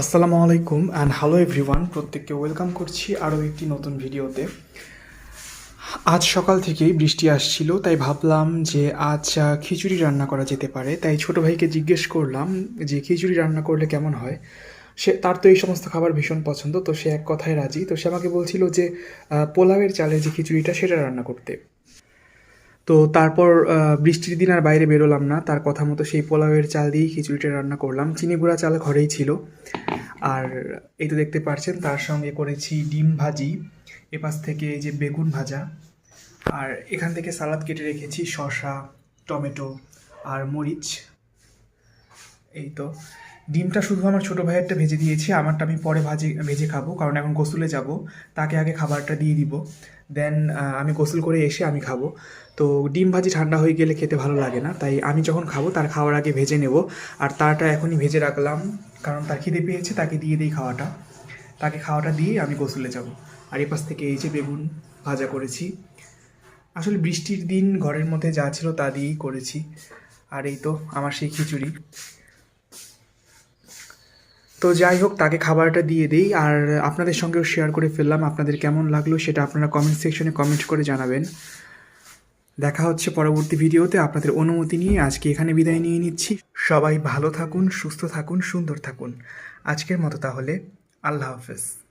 আসসালামু আলাইকুম and hello everyone প্রত্যেককে ওয়েলকাম করছি আরও একটি নতুন ভিডিওতে। আজ সকাল থেকেই বৃষ্টি আসছিল, তাই ভাবলাম যে আজ খিচুড়ি রান্না করা যেতে পারে। তাই ছোট ভাইকে জিজ্ঞেস করলাম যে খিচুড়ি রান্না করলে কেমন হয়? সে, তার তো এই সমস্ত খাবার ভীষণ পছন্দ, তো সে এক কথায় রাজি। তো সে আমাকে বলছিল যে পোলাওয়ের চালের যে খিচুড়িটা, সেটা রান্না করতে। তো তারপর বৃষ্টির দিন আর বাইরে বেরোলাম না। তার কথা মতো সেই পোলাওয়ের চাল দিয়েই খিচুড়িটা রান্না করলাম। চিনি গুঁড়া চাল ঘরেই ছিল। আর এই তো দেখতে পাচ্ছেন তার সঙ্গে করেছি ডিম ভাজি, এপাশ থেকে এই যে বেগুন ভাজা, আর এখান থেকে সালাদ কেটে রেখেছি শসা, টমেটো আর মরিচ। এই তো। ডিমটা শুধু আমার ছোটো ভাইয়েরটা ভেজে দিয়েছি, আমারটা আমি পরে ভাজে, ভেজে খাব, কারণ এখন গোসলে যাব, তাকে আগে খাবারটা দিয়ে দিব। দেন আমি গোসল করে এসে আমি খাব। তো ডিম ভাজি ঠান্ডা হয়ে গেলে খেতে ভালো লাগে না, তাই আমি যখন খাব তার খাওয়ার আগে ভেজে নেব। আর তারটা এখনই ভেজে রাখলাম, কারণ তার খিদে পেয়েছে, তাকে দিয়ে দিই খাওয়াটা। তাকে খাওয়াটা দিয়ে আমি গোসলে যাব। আর এপাশ থেকে এই যে বেগুন ভাজা করেছি, আসলে বৃষ্টির দিন ঘরের মধ্যে যা ছিল তা দিয়েই করেছি। আর এই তো, আমার সেই খিচুড়ি। তো যাই হোক, তাকে খাবারটা দিয়ে দিই আর আপনাদের সঙ্গেও শেয়ার করে ফেললাম আপনাদের কেমন লাগল সেটা আপনারা কমেন্ট সেকশনে কমেন্ট করে জানাবেন। দেখা হচ্ছে পরবর্তী ভিডিওতে, আপনাদের অনুমতি নিয়ে আজকে এখানে বিদায় নিয়ে নিচ্ছি। সবাই ভালো থাকুন, সুস্থ থাকুন, সুন্দর থাকুন। আজকের মতো তাহলে, আল্লাহ হাফেজ।